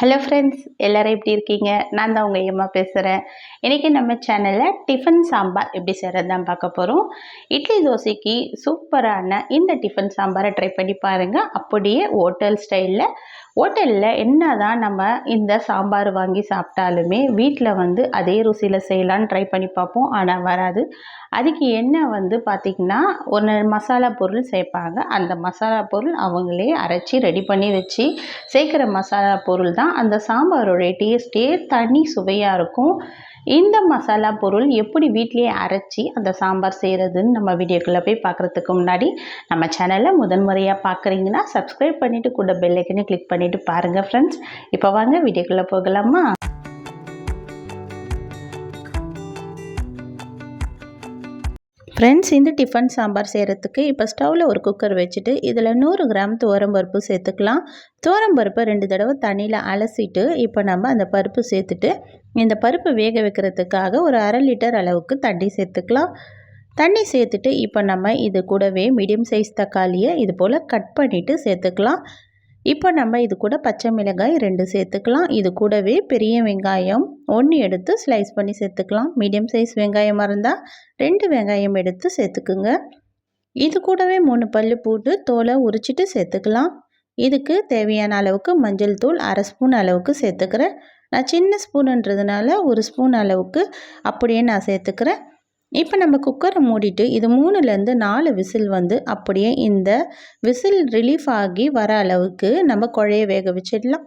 Hello friends எல்லோரும் எப்படி இருக்கீங்க? நான் தான் உங்கள் ஏமா பேசுகிறேன் இன்றைக்கி நம்ம சேனலில் டிஃபன் சாம்பார் எப்படி செய்கிறது தான் பார்க்க போகிறோம் இட்லி தோசைக்கு சூப்பரான இந்த டிஃபன் சாம்பாரை ட்ரை பண்ணி பாருங்கள் அப்படியே ஹோட்டல் ஸ்டைலில் ஹோட்டலில் என்ன தான் நம்ம இந்த சாம்பார் வாங்கி சாப்பிட்டாலுமே வீட்டில் வந்து அதே ருசியில் செய்யலான்னு ட்ரை பண்ணி பார்ப்போம். ஆனால் வராது. அதுக்கு என்ன வந்து பார்த்திங்கன்னா ஒரு மசாலா பொருள் சேர்ப்பாங்க. அந்த மசாலா பொருள் அவங்களே அரைச்சி ரெடி பண்ணி வச்சு சேர்க்குற மசாலா பொருள் தான் அந்த சாம்பாரோடைய டேஸ்ட்டே தனி சுவையாக இருக்கும். இந்த மசாலா பொருள் எப்படி வீட்லேயே அரைச்சி அந்த சாம்பார் செய்கிறதுன்னு நம்ம வீடியோக்குள்ளே போய் பார்க்குறதுக்கு முன்னாடி நம்ம சேனலை முதன்முறையாக பார்க்குறீங்கன்னா சப்ஸ்கிரைப் பண்ணிவிட்டு கூட பெல்லைக்கனே கிளிக் பண்ணிவிட்டு பாருங்கள் ஃப்ரெண்ட்ஸ் இப்போ வாங்க வீடியோக்குள்ளே போகலாமா? ஃப்ரெண்ட்ஸ் இந்த டிஃபன் சாம்பார் செய்கிறதுக்கு இப்போ ஸ்டவ்வில் ஒரு குக்கர் வச்சுட்டு இதில் நூறு கிராம் பருப்பு சேர்த்துக்கலாம். பருப்பை ரெண்டு தடவை தண்ணியில் அலசிட்டு இப்போ நம்ம அந்த பருப்பு சேர்த்துட்டு இந்த பருப்பு வேக வைக்கிறதுக்காக ஒரு அரை லிட்டர் அளவுக்கு தண்ணி சேர்த்துக்கலாம். தண்ணி சேர்த்துட்டு இப்போ நம்ம இது கூடவே மீடியம் சைஸ் தக்காளியை இது போல் கட் பண்ணிவிட்டு சேர்த்துக்கலாம். இப்போ நம்ம இது கூட பச்சை மிளகாய் ரெண்டு சேர்த்துக்கலாம். இது கூடவே பெரிய வெங்காயம் ஒன்று எடுத்து ஸ்லைஸ் பண்ணி சேர்த்துக்கலாம். மீடியம் சைஸ் வெங்காயமாக இருந்தால் ரெண்டு வெங்காயம் எடுத்து சேர்த்துக்குங்க. இது கூடவே மூணு பல் போட்டு தோலை உரிச்சிட்டு சேர்த்துக்கலாம். இதுக்கு தேவையான அளவுக்கு மஞ்சள் தூள் அரை ஸ்பூன் அளவுக்கு சேர்த்துக்கிறேன். நான் சின்ன ஸ்பூனுன்றதுனால ஒரு ஸ்பூன் அளவுக்கு அப்படியே நான் சேர்த்துக்கிறேன். இப்போ நம்ம குக்கரை மூடிட்டு இது மூணுலேருந்து நாலு விசில் வந்து அப்படியே இந்த விசில் ரிலீஃப் ஆகி வர அளவுக்கு நம்ம குழைய வேக வச்சிடலாம்.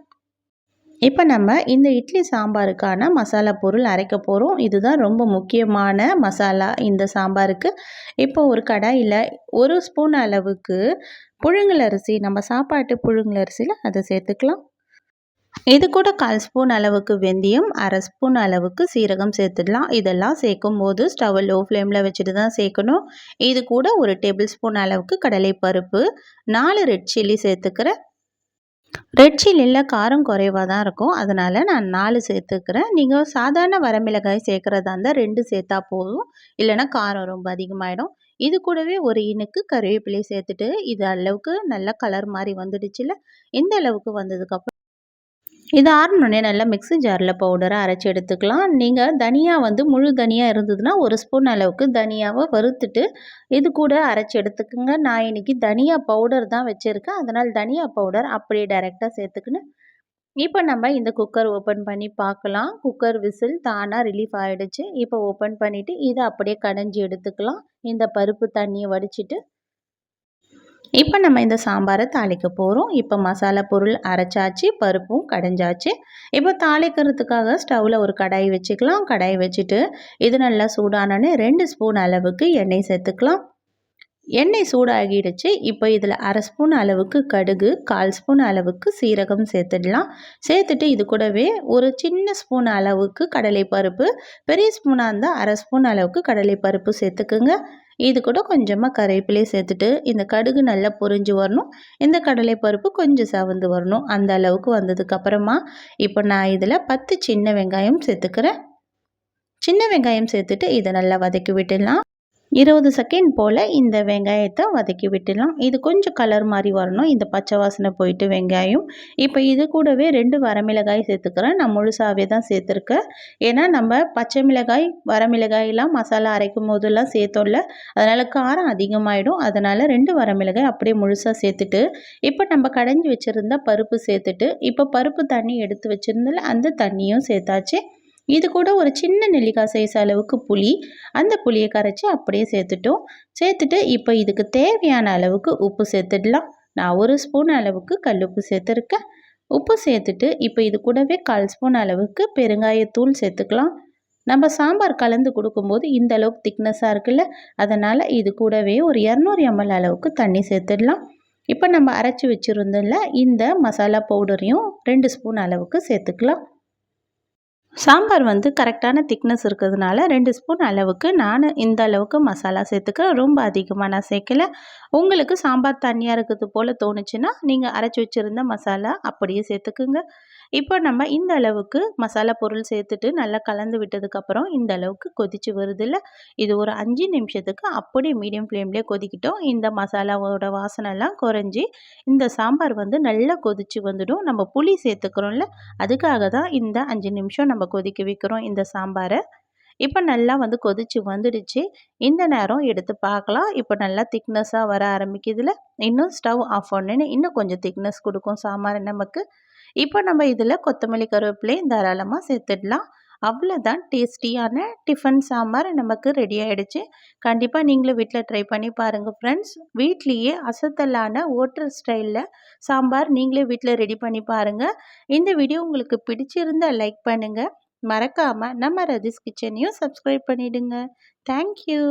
இப்போ நம்ம இந்த இட்லி சாம்பாருக்கான மசாலா பொருள் அரைக்க போகிறோம் இதுதான் ரொம்ப முக்கியமான மசாலா இந்த சாம்பாருக்கு. இப்போ ஒரு கடாயில் ஒரு ஸ்பூன் அளவுக்கு புழுங்கல் அரிசி நம்ம சாப்பாட்டு புழுங்கல் அரிசியில் அதை சேர்த்துக்கலாம். இது கூட கால் ஸ்பூன் அளவுக்கு வெந்தயம் அரை ஸ்பூன் அளவுக்கு சீரகம் சேர்த்துடலாம். இதெல்லாம் சேர்க்கும் போது ஸ்டவ் லோ ஃப்ளேமில் வச்சுட்டு தான் சேர்க்கணும். இது கூட ஒரு டேபிள் ஸ்பூன் அளவுக்கு கடலைப்பருப்பு நாலு ரெட் சில்லி சேர்த்துக்கிறேன் ரெட் சில்லியில் காரம் குறைவாக தான் இருக்கும். அதனால் நான் நாலு சேர்த்துக்கிறேன். நீங்கள் சாதாரண வரமிளகாய் சேர்க்குறதா இருந்தால் ரெண்டு சேர்த்தா போதும். இல்லைனா காரம் ரொம்ப அதிகமாகிடும் இது கூடவே ஒரு இனுக்கு கருவேப்பிலை சேர்த்துட்டு இது அளவுக்கு நல்ல கலர் மாதிரி வந்துடுச்சுல இந்த அளவுக்கு வந்ததுக்கப்புறம் இது ஆறணுன்னே நல்லா மிக்ஸி ஜாரில் பவுடரை அரைச்சி எடுத்துக்கலாம். நீங்கள் தனியாக வந்து முழு தனியாக இருந்ததுன்னா ஒரு ஸ்பூன் அளவுக்கு தனியாவை வறுத்துட்டு இது கூட அரைச்சி எடுத்துக்கோங்க. நான் இன்றைக்கி தனியா பவுடர் தான் வச்சுருக்கேன். அதனால் தனியா பவுடர் அப்படியே டைரெக்டாக சேர்த்துக்கின்னு இப்போ நம்ம இந்த குக்கர் ஓப்பன் பண்ணி பார்க்கலாம். குக்கர் விசில் தானாக ரிலீஃப் ஆகிடுச்சு இப்போ ஓப்பன் பண்ணிவிட்டு இதை அப்படியே கடைஞ்சி எடுத்துக்கலாம். இந்த பருப்பு தண்ணியை வடிச்சிட்டு இப்போ நம்ம இந்த சாம்பாரை தாளிக்க போகிறோம் இப்போ மசாலா பொருள் அரைச்சாச்சு பருப்பும் கடைஞ்சாச்சு. இப்போ தாளிக்கிறதுக்காக ஸ்டவ்வில் ஒரு கடாய் வச்சுக்கலாம். கடாய் வச்சுட்டு இது நல்லா சூடானோன்னு ரெண்டு ஸ்பூன் அளவுக்கு எண்ணெய் சேர்த்துக்கலாம். எண்ணெய் சூடாகிடுச்சு. இப்போ இதில் அரை ஸ்பூன் அளவுக்கு கடுகு கால் ஸ்பூன் அளவுக்கு சீரகம் சேர்த்துடலாம். சேர்த்துட்டு இது கூடவே ஒரு சின்ன ஸ்பூன் அளவுக்கு கடலை பருப்பு பெரிய ஸ்பூனாக இருந்தால் அரை ஸ்பூன் அளவுக்கு கடலை பருப்பு சேர்த்துக்குங்க. இது கூட கொஞ்சமாக கருவேப்பிலையை சேர்த்துட்டு இந்த கடுகு நல்லா பொரிஞ்சு வரணும். இந்த கடலை பருப்பு கொஞ்சம் சவந்து வரணும். அந்த அளவுக்கு வந்ததுக்கப்புறமா இப்போ நான் இதில் பத்து சின்ன வெங்காயம் சேர்த்துக்கிறேன். சின்ன வெங்காயம் சேர்த்துட்டு இதை நல்லா வதக்கி விட்டுடலாம். இருபது செகண்ட் போல் இந்த வெங்காயத்தை வதக்கி விட்டுடலாம். இது கொஞ்சம் கலர் மாதிரி வரணும். இந்த பச்சை வாசனை போயிட்டு வெங்காயம். இப்போ இது கூடவே ரெண்டு வரமிளகாய் சேர்த்துக்கிறேன். நான் முழுசாகவே தான் சேர்த்துருக்கேன். ஏன்னா நம்ம பச்சை மிளகாய் வரமிளகாயெல்லாம் மசாலா அரைக்கும் போதெல்லாம் சேர்த்தோம்ல அதனால் காரம் அதிகமாகிடும் அதனால் ரெண்டு வரமிளகாய் அப்படியே முழுசாக சேர்த்துட்டு இப்போ நம்ம கடைஞ்சி வச்சுருந்தா பருப்பு சேர்த்துட்டு இப்போ பருப்பு தண்ணி எடுத்து வச்சுருந்தால அந்த தண்ணியும் சேர்த்தாச்சு. இது கூட ஒரு சின்ன நெல்லிக்காய் சைஸ் அளவுக்கு புளி. அந்த புளியை கரைச்சி அப்படியே சேர்த்துட்டோம். சேர்த்துட்டு இப்போ இதுக்கு தேவையான அளவுக்கு உப்பு சேர்த்துடலாம். நான் ஒரு ஸ்பூன் அளவுக்கு கல் உப்பு சேர்த்துருக்கேன். உப்பு சேர்த்துட்டு இப்போ இது கூடவே கால் ஸ்பூன் அளவுக்கு பெருங்காயத்தூள் சேர்த்துக்கலாம். நம்ம சாம்பார் கலந்து கொடுக்கும்போது இந்த அளவுக்கு திக்னஸாக இருக்குல்ல அதனால் இது கூடவே ஒரு இரநூறு எம்எல் அளவுக்கு தண்ணி சேர்த்துடலாம். இப்போ நம்ம அரைச்சி வச்சுருந்தோம்ல இந்த மசாலா பவுடரையும் ரெண்டு ஸ்பூன் அளவுக்கு சேர்த்துக்கலாம். சாம்பார் வந்து கரெக்டான திக்னஸ் இருக்கிறதுனால ரெண்டு ஸ்பூன் அளவுக்கு நான் இந்த அளவுக்கு மசாலா சேர்த்துக்க ரொம்ப அதிகமாக நான் சேர்க்கல. உங்களுக்கு சாம்பார் தண்ணியாக இருக்கிறது போல் தோணுச்சுன்னா நீங்கள் அரைச்சி வச்சுருந்த மசாலா அப்படியே சேர்த்துக்குங்க. இப்போ நம்ம இந்த அளவுக்கு மசாலா பொருள் சேர்த்துட்டு நல்லா கலந்து விட்டதுக்கப்புறம் இந்த அளவுக்கு கொதிச்சு வருதில்ல? இது ஒரு அஞ்சு நிமிஷத்துக்கு அப்படியே மீடியம் ஃப்ளேம்லேயே கொதிக்கிட்டோம். இந்த மசாலாவோட வாசனைலாம் குறைஞ்சி இந்த சாம்பார் வந்து நல்லா கொதிச்சு வந்துடும். நம்ம புளி சேர்த்துக்கிறோம்ல அதுக்காக தான் இந்த அஞ்சு நிமிஷம் நம்ம கொதிக்க வைக்கிறோம் இந்த சாம்பாரை. இப்போ நல்லா வந்து கொதித்து வந்துடுச்சு. இந்த நேரம் எடுத்து பார்க்கலாம். இப்போ நல்லா திக்னஸாக வர ஆரம்பிக்குதுல. இன்னும் ஸ்டவ் ஆஃப் பண்ணுன்னு இன்னும் கொஞ்சம் திக்னஸ் கொடுக்கும் சாம்பார் நமக்கு. இப்போ நம்ம இதில் கொத்தமல்லி கருவேப்பிலையும் தாராளமாக சேர்த்துடலாம். அவ்வளோதான் டேஸ்டியான டிஃபன் சாம்பார் நமக்கு ரெடி ஆகிடுச்சு கண்டிப்பாக நீங்களும் வீட்டில் ட்ரை பண்ணி பாருங்கள் ஃப்ரெண்ட்ஸ் வீட்லேயே அசத்தலான ஓட்டர் ஸ்டைலில் சாம்பார் நீங்களே வீட்டில் ரெடி பண்ணி பாருங்கள் இந்த வீடியோ உங்களுக்கு பிடிச்சிருந்தால் லைக் பண்ணுங்கள் மறக்காமல் நம்ம ரதிஸ் கிச்சனையும் சப்ஸ்கிரைப் பண்ணிவிடுங்க தேங்க்யூ